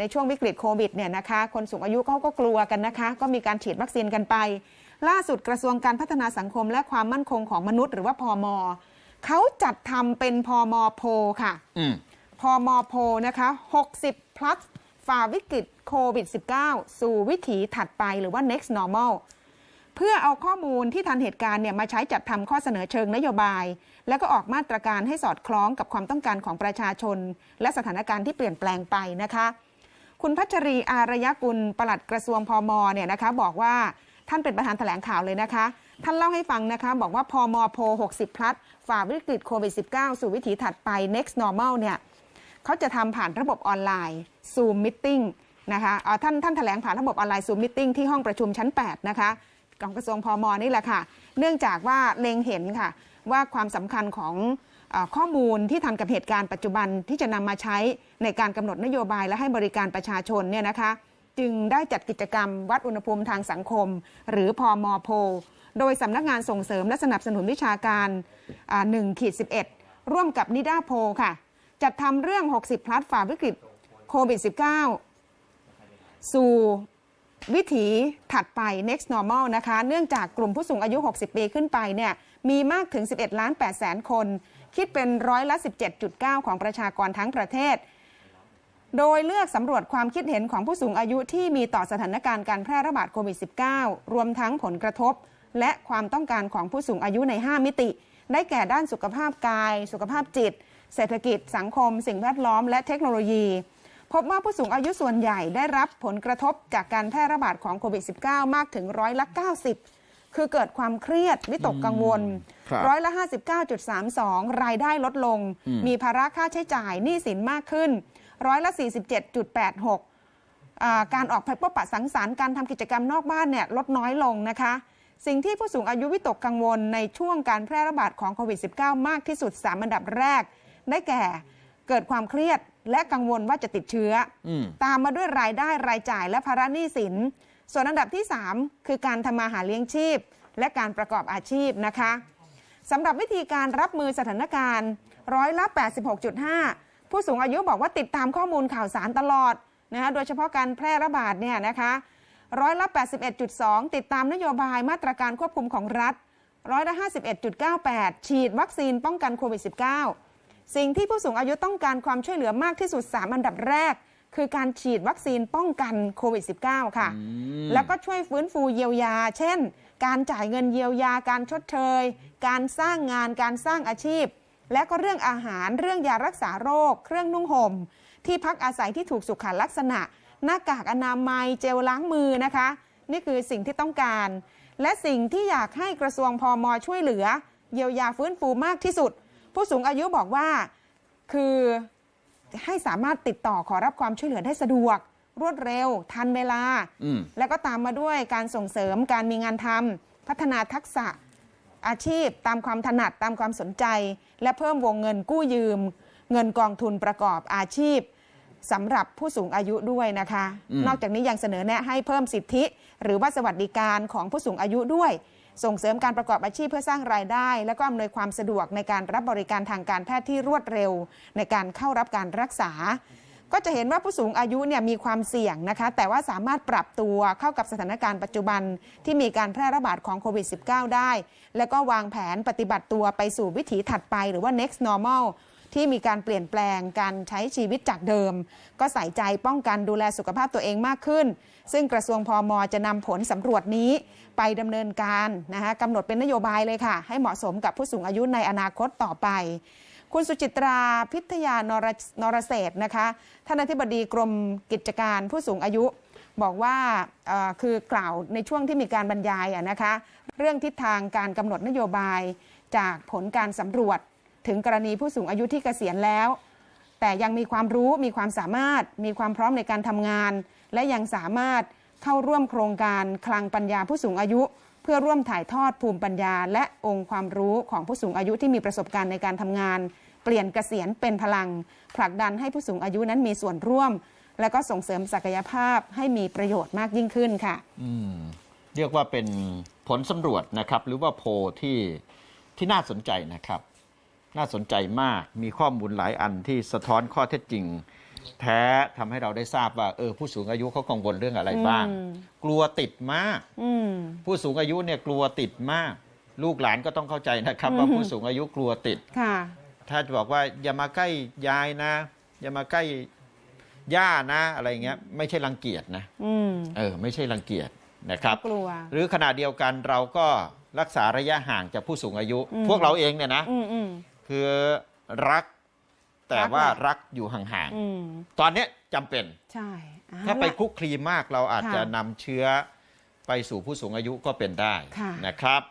ในช่วงวิกฤตโควิดเนี่ยนะคะ คนสูงอายุเขาก็กลัวกันนะคะ ก็มีการฉีดวัคซีนกันไป ล่าสุดกระทรวงการพัฒนาสังคมและความมั่นคงของมนุษย์ หรือว่าพอมเขาจัดทำเป็นพอมโพลค่ะอืมพอมโพลนะคะ60 plus ฝ่าวิกฤตโควิด -19 สู่วิถีถัดไปหรือว่า next normal เพื่อเอาข้อมูลที่ทันเหตุการณ์เนี่ยมาใช้จัดทำข้อเสนอเชิงนโยบาย แล้วก็ออกมาตรการให้สอดคล้องกับความต้องการของประชาชน และสถานการณ์ที่เปลี่ยนแปลงไปนะคะ คุณพัชรีอารยกุลปลัดกระทรวงพมเนี่ยนะคะ บอกว่าท่านเป็นประธานแถลงข่าวเลยนะคะ ท่านเล่าให้ฟังนะคะ บอกว่าพมโพล60 plus ฝ่าวิกฤตโควิด -19 สู่วิถีถัดไป next normal เนี่ยเขาจะทำผ่านระบบออนไลน์ Zoom Meeting นะคะอ่าท่านท่านแถลงผ่านระบบออนไลน์ Zoom Meeting ที่ห้องประชุมชั้น 8 นะคะของกระทรวงพมนี่แหละค่ะ เนื่องจากว่าเล็งเห็นค่ะว่าความสำคัญของ ข้อมูลที่ทันกับเหตุการณ์ปัจจุบันที่จะนำมาใช้ในการกำหนดนโยบายและให้บริการประชาชนเนี่ยนะคะ จึงได้จัดกิจกรรมวัดอุณหภูมิทางสังคม หรือพอมโพโดยสำนักงานส่งเสริมและสนับสนุนวิชาการ1ขีด11 ร่วมกับนิด้าโพค่ะ จัดทำเรื่อง 60 พลัดฝ่าวิกฤตโควิด -19 สู่วิถีถัดไป next normal นะคะ เนื่องจากกลุ่มผู้สูงอายุ 60 ปีขึ้นไปเนี่ย มีมากถึง 11 ล้าน8แสนคน คิดเป็นร้อยละ 17.9 ของประชากรทั้งประเทศ โดยเลือกสำรวจความคิดเห็นของผู้สูงอายุที่มีต่อสถานการณ์การแพร่ระบาดโควิด -19 รวมทั้งผลกระทบ และความต้องการของผู้สูงอายุใน 5 มิติ ได้แก่ด้านสุขภาพกาย สุขภาพจิต เศรษฐกิจ สังคม สิ่งแวดล้อม และเทคโนโลยีพบว่าผู้สูงอายุส่วนใหญ่ได้รับผลกระทบจากการแพร่ระบาดของโควิด -19 มากถึงร้อยละ 90 คือเกิดความเครียดวิตกกังวลครับร้อยละ 59.32 รายได้ลดลงอืมมีภาระค่าใช้จ่ายหนี้สินมากขึ้น ร้อยละ 47.86อ่าการออกไปพบปะสังสรรค์การทำกิจกรรมนอกบ้านเนี่ยลดน้อยลงนะคะ สิ่งที่ผู้สูงอายุวิตกกังวลในช่วงการแพร่ระบาดของโควิด -19 มากที่สุด 3 อันดับแรก ได้แก่เกิดความเครียดและกังวลว่าจะติดเชื้อออืมตามมาด้วยรายได้รายจ่ายและภาระหนี้สิน ส่วนอันดับที่ 3 คือการทำมาหาเลี้ยงชีพ และการประกอบอาชีพนะคะสำหรับวิธีการรับมือสถานการณ์ร้อยละ86.5 ผู้สูงอายุบอกว่าติดตามข้อมูลข่าวสารตลอดนะคะโดยเฉพาะการแพร่ระบาดเนี่ยนะคะร้อยละ81.2 ติดตามนโยบายมาตรการควบคุมของรัฐร้อยละ51.98 ฉีดวัคซีนป้องกันโควิด -19 สิ่งที่ผู้สูงอายุต้องการความช่วยเหลือมากที่สุด 3 อันดับแรก คือการฉีดวัคซีนป้องกันโควิด -19 ค่ะ แล้วก็ช่วยฟื้นฟูเยียวยา เช่น การจ่ายเงินเยียวยา การชดเชย การสร้างงาน การสร้างอาชีพ และก็เรื่องอาหาร เรื่องยารักษาโรค เครื่องนุ่งห่ม ที่พักอาศัยที่ถูกสุขลักษณะ หน้ากากอนามัย เจลล้างมือนะคะ นี่คือสิ่งที่ต้องการ และสิ่งที่อยากให้กระทรวงพอมช่วยเหลือ เยียวยาฟื้นฟูมากที่สุด ผู้สูงอายุบอกว่า คือ ให้สามารถติดต่อขอรับความช่วยเหลือได้สะดวก รวดเร็ว ทันเวลา อืม แล้วก็ตามมาด้วยการส่งเสริมการมีงานทำพัฒนาทักษะอาชีพตามความถนัดตามความสนใจ และเพิ่มวงเงินกู้ยืม เงินกองทุนประกอบอาชีพสำหรับผู้สูงอายุด้วยนะคะ อืม นอกจากนี้ยังเสนอแนะให้เพิ่มสิทธิ หรือว่าสวัสดิการของผู้สูงอายุด้วย ส่งเสริมการประกอบอาชีพเพื่อสร้างรายได้ และก็อำนวยความสะดวกในการรับบริการทางการแพทย์ที่รวดเร็ว ในการเข้ารับการรักษา ก็จะเห็นว่าผู้สูงอายุเนี่ยมีความเสี่ยงนะคะ แต่ว่าสามารถปรับตัวเข้ากับสถานการณ์ปัจจุบันที่มีการแพร่ระบาดของโควิด -19 ได้ แล้วก็วางแผนปฏิบัติตัวไปสู่วิถีถัดไปหรือว่า next normal ที่มีการเปลี่ยนแปลงการใช้ชีวิตจากเดิม ก็ใส่ใจป้องกันดูแลสุขภาพตัวเองมากขึ้น ซึ่งกระทรวงพอมจะนำผลสำรวจนี้ไปดำเนินการนะคะกำหนดเป็นนโยบายเลยค่ะ ให้เหมาะสมกับผู้สูงอายุในอนาคตต่อไปคุณสุจิตราพิทยานรนรเศษนะคะท่านอธิบดีกรมกิจการผู้สูงอายุ บอกว่าคือกล่าวในช่วงที่มีการบรรยายนะคะ เรื่องทิศทางการกำหนดนโยบายจากผลการสำรวจ ถึงกรณีผู้สูงอายุที่เกษียณแล้ว แต่ยังมีความรู้มีความสามารถ มีความพร้อมในการทำงาน และยังสามารถเข้าร่วมโครงการคลังปัญญาผู้สูงอายุ เพื่อร่วมถ่ายทอดภูมิปัญญา และองค์ความรู้ของผู้สูงอายุที่มีประสบการณ์ในการทำงาน เปลี่ยนเกษียณเป็นพลัง ผลักดันให้ผู้สูงอายุนั้นมีส่วนร่วม และก็ส่งเสริมศักยภาพให้มีประโยชน์มากยิ่งขึ้นค่ะเรียกว่าเป็นผลสำรวจนะครับ หรือว่าโพลที่ที่น่าสนใจนะครับ น่าสนใจมาก มีข้อมูลหลายอันที่สะท้อนข้อเท็จจริง แท้ทำให้เราได้ทราบว่าเออผู้สูงอายุเขากังวลเรื่องอะไรบ้าง อืม กลัวติดมาก อืม ผู้สูงอายุเนี่ยกลัวติดมาก ลูกหลานก็ต้องเข้าใจนะครับ ว่าอืม ผู้สูงอายุกลัวติด ค่ะ ถ้าจะบอกว่าอย่ามาใกล้ยายนะ อย่ามาใกล้ย่านะ อะไรเงี้ยไม่ใช่รังเกียจนะอืมเออไม่ใช่รังเกียจนะครับ กลัว หรือขณะเดียวกันเราก็รักษาระยะห่างจากผู้สูงอายุ อืม พวกเราเองเนี่ยนะ อืมอืม คือรัก แต่รักว่าแหละรักอยู่ห่างอืมๆตอนเนี้ยจำเป็น ใช่เอถ้าไปละคลุกคลีมากเราอาจค่ะจะนำเชื้อไปสู่ผู้สูงอายุก็เป็นได้ค่ะนะครับ